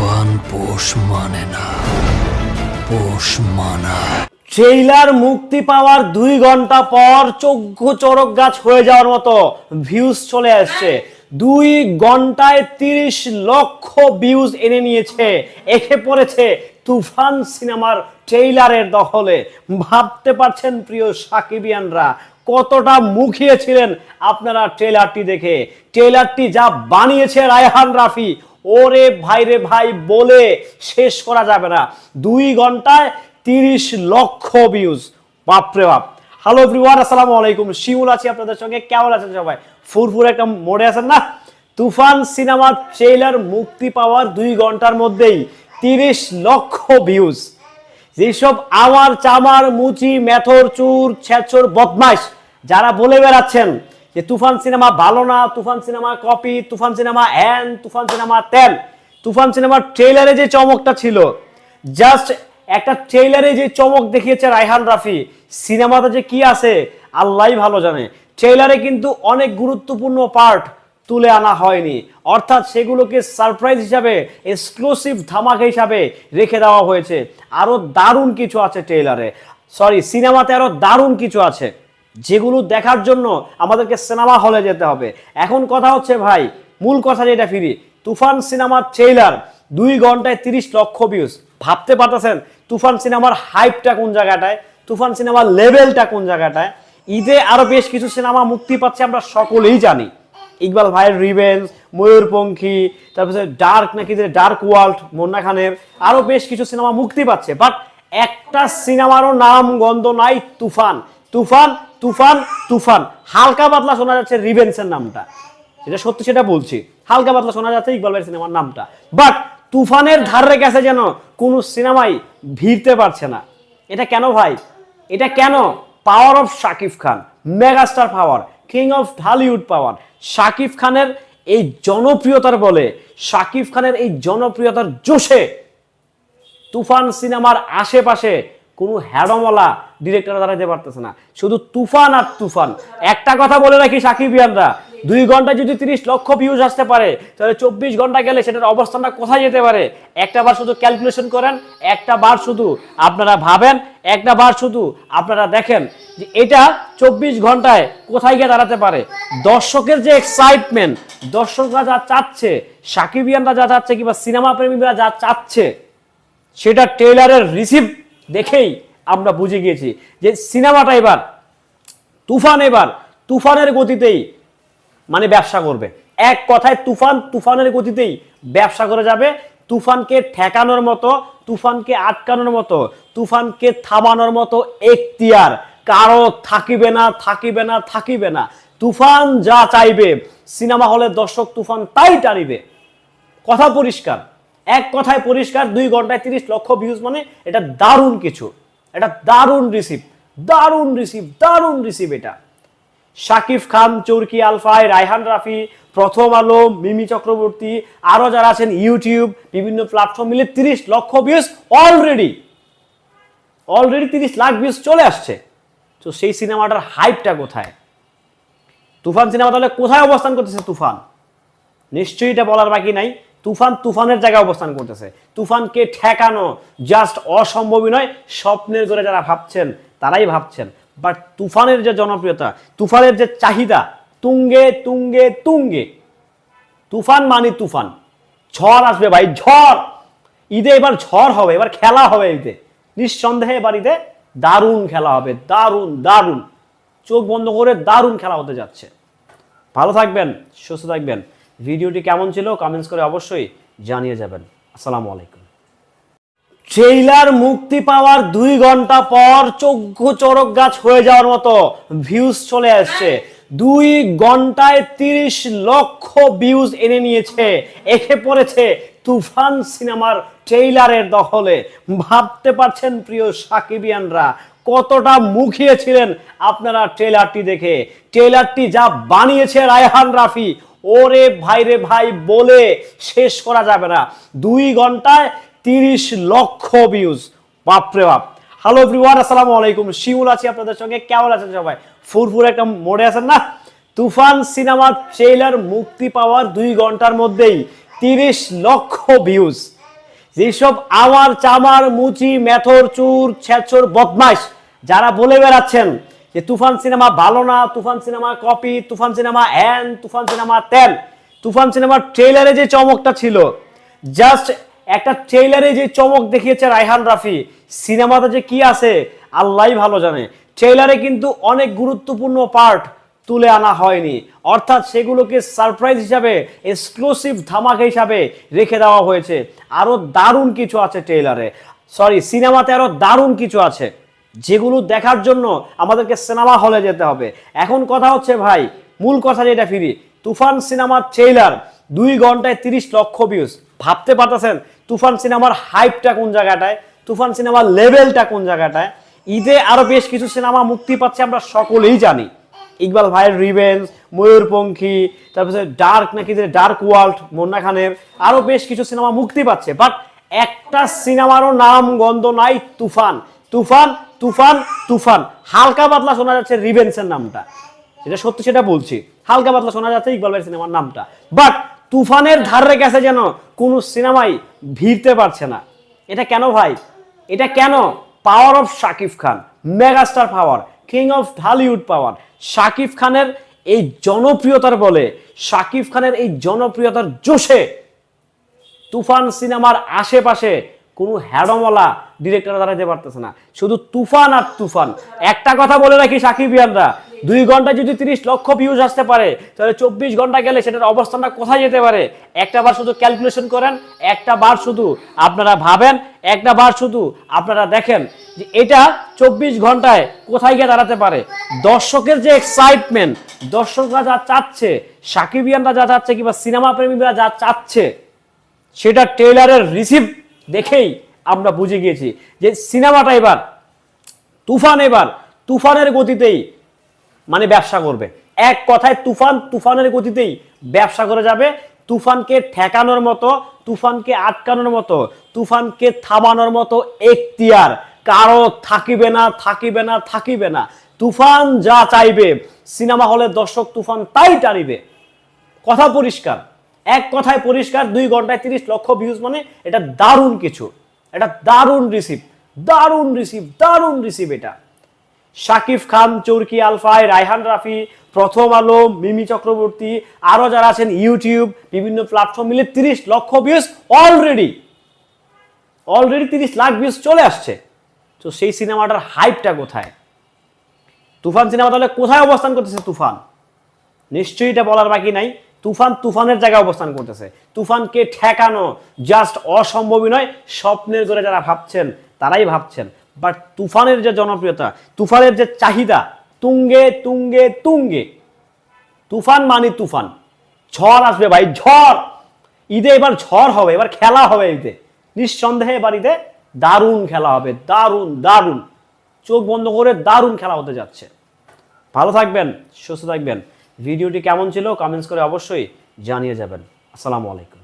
তুফান পোষ মানে না, পোষ মানায় ট্রেইলার মুক্তি পাওয়ার দুই ঘণ্টা পর চোখ চরক গাছ হয়ে যাওয়ার মতো ভিউজ চলে আসছে। দুই ঘন্টায় তিরিশ লক্ষ ভিউজ এনে নিয়েছে। এসে পড়েছে তুফান সিনেমার ট্রেইলারের দখলে। ভাবতে পারছেন প্রিয় সাকিবিয়ানরা, কতটা মুখিয়েছিলেন আপনারা ট্রেলারটি দেখে। ট্রেলারটি যা বানিয়েছে রায়হান রাফি ওরে ভাই রে ভাই, বলে শেষ করা যাবে না। দুই ঘন্টায় তিরিশ লক্ষ ভিউজ বাপরে বাপ। হ্যালো এভরিওয়ান আসসালামু আলাইকুম। শিমুল আছি আপনাদের সঙ্গে। কেমন আছেন সবাই? ফুরফুর একটা মোড়ে আছেন না? তুফান সিনেমার ট্রেলার মুক্তি পাওয়ার দুই ঘণ্টার মধ্যেই তিরিশ লক্ষ ভিউজ যেসব আমার চামার মুচি, মেথর, চুর, ছেচর, বদমাইশ, যারা বলে বেড়াচ্ছেন যে তুফান সিনেমা ভালো না, Toofan cinema copy Toofan cinema হ্যান তুফান সিনেমা তেল, তুফান সিনেমার ট্রেলারে যে চমকটা ছিল জাস্ট একটা ট্রেলারে যে চমক দেখিয়েছে রায়হান রাফি, সিনেমাতে যে কি আছে আল্লাহই ভালো জানে। ট্রেলারে কিন্তু অনেক গুরুত্বপূর্ণ পার্ট তুলে আনা হয়নি। অর্থাৎ সেগুলোকে সারপ্রাইজ হিসাবে এক্সক্লুসিভ ধামাকা হিসাবে রেখে দেওয়া হয়েছে। আরও দারুণ কিছু আছে ট্রেলারে সরি সিনেমাতে আরও দারুণ কিছু আছে। যেগুলো দেখার জন্য আমাদেরকে সিনেমা হলে যেতে হবে। এখন কথা হচ্ছে ভাই, মূল কথা যেটা ফিরি, তুফান সিনেমার ট্রেলার দুই ঘন্টায় তিরিশ লক্ষ ভিউজ ভাবতে পারতেছেন তুফান সিনেমার হাইপটা কোন জায়গাটায়? তুফান সিনেমার লেভেলটা কোন জায়গাটায়? ঈদে আরও বেশ কিছু সিনেমা মুক্তি পাচ্ছে আমরা সকলেই জানি। ইকবাল ভাইয়ের রিভেঞ্জ ময়ূরপঙ্খী, তারপরে ডার্ক নাকি যে ডার্ক ওয়ার্ল্ড মুন্না খানের, আরও বেশ কিছু সিনেমা মুক্তি পাচ্ছে। বাট একটা সিনেমারও নাম গন্ধ নাই তুফান। তুফান তুফান তুফান। হালকা পাতলা শোনা যাচ্ছে রিভেন্সের নামটা। যেটা সত্যি সেটা বলছি। হালকা পাতলা শোনা যাচ্ছে ইকবাল ভাইয়ের সিনেমার নামটা। বাট তুফানের ধারে গেছে যেন কোনো সিনেমাই ভিড়তে পারছে না। এটা কেন ভাই? এটা কেন? Power of Shakib Khan megastar power king of Dhallywood power Shakib খানের এই জনপ্রিয়তার বলে শাকিব খানের এই জনপ্রিয়তার জোশে তুফান সিনেমার আশেপাশে কোনো হ্যাডমওয়ালা ডিরেক্টর দাঁড়াতে পারতেছে না। শুধু তুফান আর তুফান। একটা কথা বলে রাখি সাকিবিয়ানরা দুই ঘণ্টা যদি তিরিশ লক্ষ ভিউজ আসতে পারে, তাহলে চব্বিশ ঘণ্টা গেলে সেটার অবস্থানটা কোথায় যেতে পারে? একটা বার শুধু ক্যালকুলেশন করেন, একটা বার শুধু আপনারা ভাবেন, একটা বার শুধু আপনারা দেখেন যে এটা চব্বিশ ঘন্টায় কোথায় গিয়ে দাঁড়াতে পারে। দর্শকের যে এক্সাইটমেন্ট দর্শকরা যা চাচ্ছে সাকিবিয়ানরা যা চাচ্ছে কিংবা সিনেমা প্রেমীরা যা চাচ্ছে, সেটা ট্রেলারের রিসিভ দেখেই আমরা বুঝে গিয়েছি যে সিনেমাটা এবার, তুফান এবার, তুফানের গতিতেই মানে ব্যবসা করবে। এক কথায় তুফান, তুফানের গতিতেই ব্যবসা করে যাবে। তুফানকে ঠেকানোর মতো, তুফানকে আটকানোর মতো, তুফানকে থামানোর মতো এখতিয়ার কারও থাকিবে না থাকিবে না থাকিবে না। তুফান যা চাইবে, সিনেমা হলে দর্শক তুফান তাই টানিবে। কথা পরিষ্কার। এক কথায় পরিষ্কার, দুই ঘন্টায় তিরিশ লক্ষ ভিউজ মানে এটা দারুণ কিছু। এটা দারুণ রিসিভ দারুণ রিসিভ দারুণ রিসিভ এটা। শাকিব খান, চৌরকি, আলফাই, রায়হান রাফি, প্রথম আলো, মিমি চক্রবর্তী, আরও যারা আছেন ইউটিউব, বিভিন্ন প্ল্যাটফর্ম মিলে তিরিশ লক্ষ ভিউজ অলরেডি অলরেডি তিরিশ লাখ ভিউজ চলে আসছে। তো সেই সিনেমাটার হাইপটা কোথায়? তুফান সিনেমা তাহলে কোথায় অবস্থান করতেছে তুফান? নিশ্চয়ই এটা বলার বাকি নাই। তুফান তুফানের জায়গায় অবস্থান করতেছে। তুফানকে ঠেকানো জাস্ট অসম্ভবই নয়, স্বপ্নের করে যারা ভাবছেন, তারাই ভাবছেন। বাট তুফানের যে জনপ্রিয়তা, তুফানের যে চাহিদা, তুঙ্গে তুঙ্গে তুঙ্গে। তুফান মানি তুফান। ঝড় আসবে ভাই, ঝড়! ঈদে এবার ঝড় হবে, এবার খেলা হবে ঈদে। নিঃসন্দেহে এবার ঈদে দারুণ খেলা হবে, দারুণ দারুণ। চোখ বন্ধ করে দারুণ খেলা হতে যাচ্ছে। ভালো থাকবেন, সুস্থ থাকবেন। ভিডিওটি কেমন ছিল কমেন্টস করে অবশ্যই জানিয়ে যাবেন। আসসালামু আলাইকুম। ট্রেইলার মুক্তি পাওয়ার দুই ঘণ্টা পর চোখ চরক গাছ হয়ে যাওয়ার মতো ভিউজ চলে আসছে। দুই ঘন্টায় তিরিশ লক্ষ ভিউজ এনে নিয়েছে। এসে পড়েছে তুফান সিনেমার ট্রেইলারের দখলে। ভাবতে পারছেন প্রিয় সাকিবিয়ানরা, কতটা মুখিয়েছিলেন আপনারা ট্রেলারটি দেখে। ট্রেলারটি যা বানিয়েছে রায়হান রাফি ওরে ভাই রে ভাই, বলে শেষ করা যাবে না। দুই ঘন্টায় তিরিশ লক্ষ ভিউজ বাপরে বাপ। হ্যালো এভরিওয়ান আসসালামু আলাইকুম। শিমুল আছি আপনাদের সঙ্গে। কেমন আছেন সবাই? ফুরফুর একটা মোড়ে আছেন না? তুফান সিনেমার ট্রেলার মুক্তি পাওয়ার দুই ঘণ্টার মধ্যেই তিরিশ লক্ষ ভিউজ যেসব আমার চামার, মুচি, মেথর, চুর, ছেচর, বদমাইশ, যারা বলে বেড়াচ্ছেন যে তুফান সিনেমা ভালো না, Toofan cinema copy Toofan cinema হ্যান তুফান সিনেমা তেন তুফান সিনেমার ট্রেলারে যে চমকটা ছিল জাস্ট একটা ট্রেলারে যে চমক দেখিয়েছে রায়হান রাফি, সিনেমাতে যে কি আছে আল্লাহই ভালো জানে। ট্রেলারে কিন্তু অনেক গুরুত্বপূর্ণ পার্ট তুলে আনা হয়নি। অর্থাৎ সেগুলোকে সারপ্রাইজ হিসাবে এক্সক্লুসিভ ধামাকা হিসাবে রেখে দেওয়া হয়েছে। আরও দারুণ কিছু আছে ট্রেলারে সরি সিনেমাতে আরও দারুণ কিছু আছে। যেগুলো দেখার জন্য আমাদেরকে সিনেমা হলে যেতে হবে। এখন কথা হচ্ছে ভাই, মূল কথা যেটা ফিরি, তুফান সিনেমার ট্রেলার দুই ঘন্টায় তিরিশ লক্ষ ভিউজ ভাবতে পারতেছেন তুফান সিনেমার হাইপটা কোন জায়গাটায়? তুফান সিনেমার লেভেলটা কোন জায়গাটায়? ঈদে আরও বেশ কিছু সিনেমা মুক্তি পাচ্ছে আমরা সকলেই জানি। ইকবাল ভাইয়ের রিভেঞ্জ ময়ূরপঙ্খী, তারপরে ডার্ক নাকি যে ডার্ক ওয়ার্ল্ড মুন্না খানের, আরও বেশ কিছু সিনেমা মুক্তি পাচ্ছে। বাট একটা সিনেমারও নাম গন্ধ নাই তুফান। তুফান তুফান তুফান। হালকা পাতলা শোনা যাচ্ছে রিভেন্সের নামটা। যেটা সত্যি সেটা বলছি। হালকা পাতলা শোনা যাচ্ছে ইকবাল ভাইয়ের সিনেমার নামটা। বাট তুফানের ধারে গেছে যেন কোনো সিনেমাই ভিড়তে পারছে না। এটা কেন ভাই? এটা কেন? Power of Shakib Khan megastar power king of Dhallywood power Shakib খানের এই জনপ্রিয়তার বলে শাকিব খানের এই জনপ্রিয়তার জোশে তুফান সিনেমার আশেপাশে কোনো হ্যাডমওয়ালা ডিরেক্টর দাঁড়াতে পারতেছে না। শুধু তুফান আর তুফান। একটা কথা বলে রাখি সাকিবিয়ানরা দুই ঘণ্টা যদি তিরিশ লক্ষ ভিউজ আসতে পারে, তাহলে চব্বিশ ঘণ্টা গেলে সেটার অবস্থানটা কোথায় যেতে পারে? একটা বার শুধু ক্যালকুলেশন করেন, একটা বার শুধু আপনারা ভাবেন, একটা বার শুধু আপনারা দেখেন যে এটা চব্বিশ ঘন্টায় কোথায় গিয়ে দাঁড়াতে পারে। দর্শকের যে এক্সাইটমেন্ট দর্শকরা যা চাচ্ছে সাকিবিয়ানরা যা চাচ্ছে কিংবা সিনেমা প্রেমীরা যা চাচ্ছে, সেটা ট্রেলারের রিসিভ দেখেই আমরা বুঝে গিয়েছি যে সিনেমাটা এবার, তুফান এবার, তুফানের গতিতেই মানে ব্যবসা করবে। এক কথায় তুফান, তুফানের গতিতেই ব্যবসা করে যাবে। তুফানকে ঠেকানোর মতো, তুফানকে আটকানোর মতো, তুফানকে থামানোর মতো এখতিয়ার কারও থাকিবে না থাকিবে না থাকিবে না। তুফান যা চাইবে, সিনেমা হলে দর্শক তুফান তাই টানিবে। কথা পরিষ্কার। এক কথায় পরিষ্কার, দুই ঘন্টায় তিরিশ লক্ষ ভিউজ মানে এটা দারুণ কিছু। এটা দারুণ রিসিভ দারুণ রিসিভ দারুণ রিসিভ এটা। শাকিব খান, চৌরকি আলফাই রায়হান রাফি, প্রথম আলো, মিমি চক্রবর্তী, আরও যারা আছেন ইউটিউব, বিভিন্ন প্ল্যাটফর্ম মিলে তিরিশ লক্ষ ভিউজ অলরেডি অলরেডি তিরিশ লাখ ভিউজ চলে আসছে। তো সেই সিনেমাটার হাইপটা কোথায়? তুফান সিনেমা তাহলে কোথায় অবস্থান করতেছে তুফান? নিশ্চয়ই এটা বলার বাকি নাই। তুফান তুফানের জায়গায় অবস্থান করতেছে। তুফানকে ঠেকানো জাস্ট অসম্ভবই নয়, স্বপ্নের করে যারা ভাবছেন, তারাই ভাবছেন। বাট তুফানের যে জনপ্রিয়তা, তুফানের যে চাহিদা, তুঙ্গে তুঙ্গে তুঙ্গে। তুফান মানে তুফান। ঝড় আসবে ভাই, ঝড়! ঈদে এবার ঝড় হবে, এবার খেলা হবে ঈদে। নিঃসন্দেহে এবার ঈদে দারুণ খেলা হবে, দারুণ দারুণ। চোখ বন্ধ করে দারুণ খেলা হতে যাচ্ছে। ভালো থাকবেন, সুস্থ থাকবেন। ভিডিওটি কেমন ছিল কমেন্টস করে অবশ্যই জানিয়ে যাবেন। আসসালামু আলাইকুম।